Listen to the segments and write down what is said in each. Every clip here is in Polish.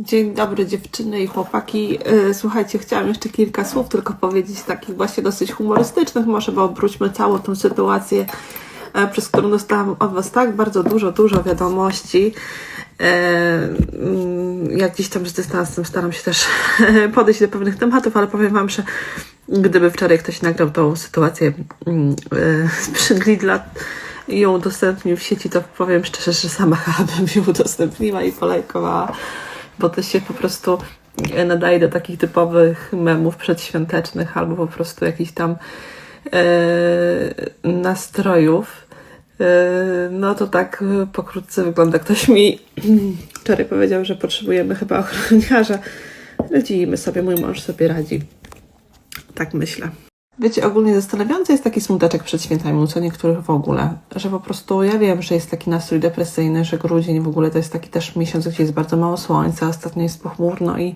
Dzień dobry dziewczyny i chłopaki. Yy, Słuchajcie, chciałam jeszcze kilka słów tylko powiedzieć, takich właśnie dosyć humorystycznych, może, bo obróćmy całą tą sytuację, e, przez którą dostałam od Was tak bardzo dużo, dużo wiadomości. E, mm, Jak gdzieś tam z dystansem staram się też podejść do pewnych tematów, ale powiem Wam, że gdyby wczoraj ktoś nagrał tą sytuację mm, e, sprzed Lidla i ją udostępnił w sieci, to powiem szczerze, że sama bym ją udostępniła i polajkowała bo to się po prostu nadaje do takich typowych memów przedświątecznych albo po prostu jakichś tam e, nastrojów. E, no to tak e, pokrótce wygląda. Ktoś mi wczoraj powiedział, że potrzebujemy chyba ochroniarza. Radzimy sobie, mój mąż sobie radzi. Tak myślę. Wiecie, ogólnie zastanawiający jest taki smuteczek przed świętami, co niektórych w ogóle, że po prostu ja wiem, że jest taki nastrój depresyjny, że grudzień w ogóle to jest taki też miesiąc, gdzie jest bardzo mało słońca, ostatnio jest pochmurno i,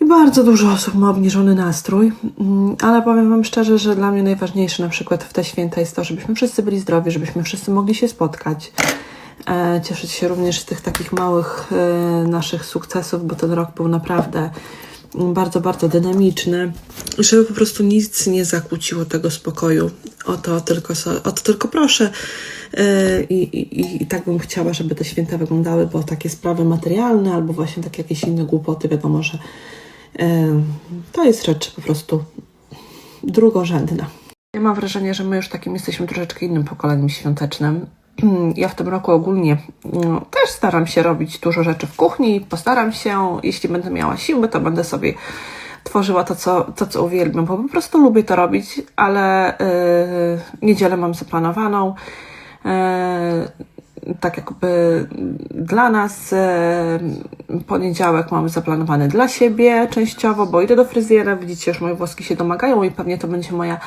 i bardzo dużo osób ma obniżony nastrój, Mm, ale powiem Wam szczerze, że dla mnie najważniejsze na przykład w te święta jest to, żebyśmy wszyscy byli zdrowi, żebyśmy wszyscy mogli się spotkać, e, cieszyć się również z tych takich małych e, naszych sukcesów, bo ten rok był naprawdę bardzo, bardzo dynamiczny, żeby po prostu nic nie zakłóciło tego spokoju. O to tylko, o to tylko proszę. Yy, I, i, i- tak bym chciała, żeby te święta wyglądały, bo takie sprawy materialne albo właśnie takie jakieś inne głupoty, wiadomo, że yy, to jest rzecz po prostu drugorzędna. Ja mam wrażenie, że my już takim jesteśmy troszeczkę innym pokoleniem świątecznym. Ja w tym roku ogólnie mm, też staram się robić dużo rzeczy w kuchni. Postaram się, jeśli będę miała siły, to będę sobie tworzyła to, co, to, co uwielbiam, bo po prostu lubię to robić, ale yy, niedzielę mam zaplanowaną. Yy, tak jakby dla nas yy, poniedziałek mamy zaplanowany dla siebie częściowo, bo idę do fryzjera, widzicie, już moje włoski się domagają i pewnie to będzie moja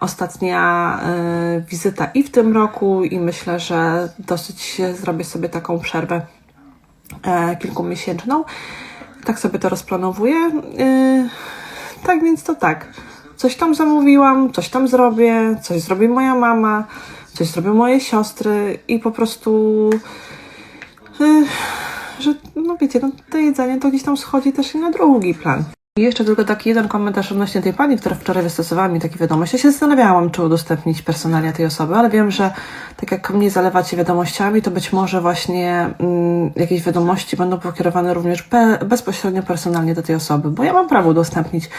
ostatnia e, wizyta i w tym roku i myślę, że dosyć zrobię sobie taką przerwę e, kilkumiesięczną. Tak sobie to rozplanowuję. E, tak więc to tak. Coś tam zamówiłam, coś tam zrobię, coś zrobi moja mama, coś zrobią moje siostry i po prostu e, że no wiecie, no to jedzenie to gdzieś tam schodzi też i na drugi plan. I jeszcze tylko taki jeden komentarz odnośnie tej pani, która wczoraj wystosowała mi takie wiadomość. Ja się zastanawiałam, czy udostępnić personalia tej osoby, ale wiem, że tak jak mnie zalewacie wiadomościami, to być może właśnie mm, jakieś wiadomości będą pokierowane również pe- bezpośrednio personalnie do tej osoby, bo ja mam prawo udostępnić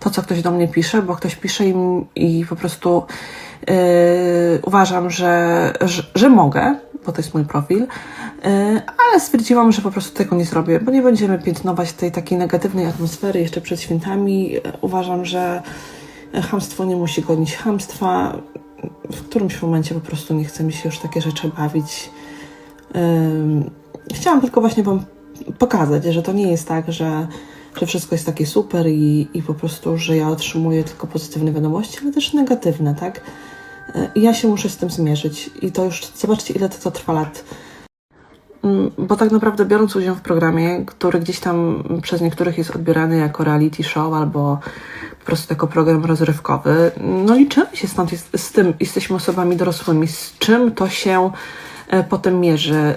to, co ktoś do mnie pisze, bo ktoś pisze i, i po prostu yy, uważam, że, że, że mogę, to jest mój profil, yy, ale stwierdziłam, że po prostu tego nie zrobię, bo nie będziemy piętnować tej takiej negatywnej atmosfery jeszcze przed świętami. Yy, Uważam, że chamstwo nie musi gonić chamstwa. W którymś momencie po prostu nie chce mi się już takie rzeczy bawić. Chciałam tylko właśnie Wam pokazać, że to nie jest tak, że, że wszystko jest takie super i, i po prostu, że ja otrzymuję tylko pozytywne wiadomości, ale też negatywne, tak? I ja się muszę z tym zmierzyć. I to już, zobaczcie, ile to, to trwa lat. Mm, Bo tak naprawdę biorąc udział w programie, który gdzieś tam przez niektórych jest odbierany jako reality show albo po prostu jako program rozrywkowy, no liczymy się stąd z tym, jesteśmy osobami dorosłymi, z czym to się e, potem mierzy.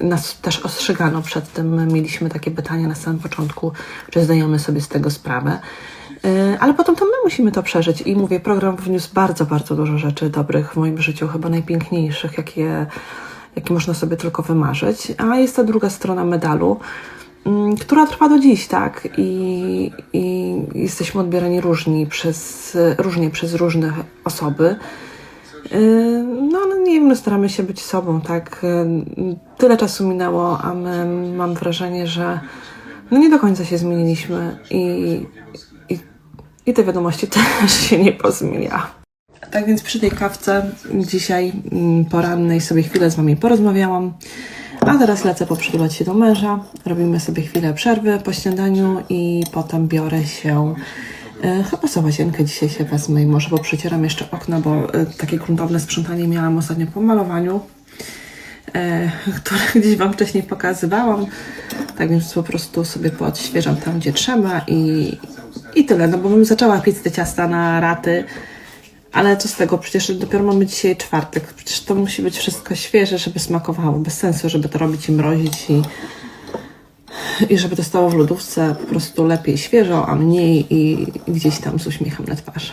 Yy, Nas też ostrzegano przed tym, mieliśmy takie pytania na samym początku, czy zdajemy sobie z tego sprawę. Yy, Ale potem to my musimy to przeżyć i mówię, program wniósł bardzo, bardzo dużo rzeczy dobrych w moim życiu, chyba najpiękniejszych, jakie, jakie można sobie tylko wymarzyć. A jest ta druga strona medalu, mm, która trwa do dziś, tak? I, i jesteśmy odbierani różni przez, różnie przez różne osoby. Yy, No, ale nie wiem, no staramy się być sobą, tak? Yy, Tyle czasu minęło, a my mam wrażenie, że no nie do końca się zmieniliśmy i, i, i te wiadomości też się nie pozmienia. Tak więc przy tej kawce dzisiaj mm, porannej sobie chwilę z Wami porozmawiałam, a teraz lecę poprzytulać się do męża. Robimy sobie chwilę przerwy po śniadaniu i potem biorę się e, chyba za łazienkę dzisiaj się wezmę i może poprzycieram jeszcze okna, bo e, takie gruntowne sprzątanie miałam ostatnio po malowaniu e, które gdzieś Wam wcześniej pokazywałam. Tak więc po prostu sobie poodświeżam tam, gdzie trzeba i, i tyle. No bo bym zaczęła piec te ciasta na raty, Ale co z tego, przecież dopiero mamy dzisiaj czwartek. Przecież to musi być wszystko świeże, żeby smakowało. Bez sensu, żeby to robić i mrozić i, i żeby to stało w lodówce po prostu lepiej świeżo, a mniej i, gdzieś tam z uśmiechem na twarzy.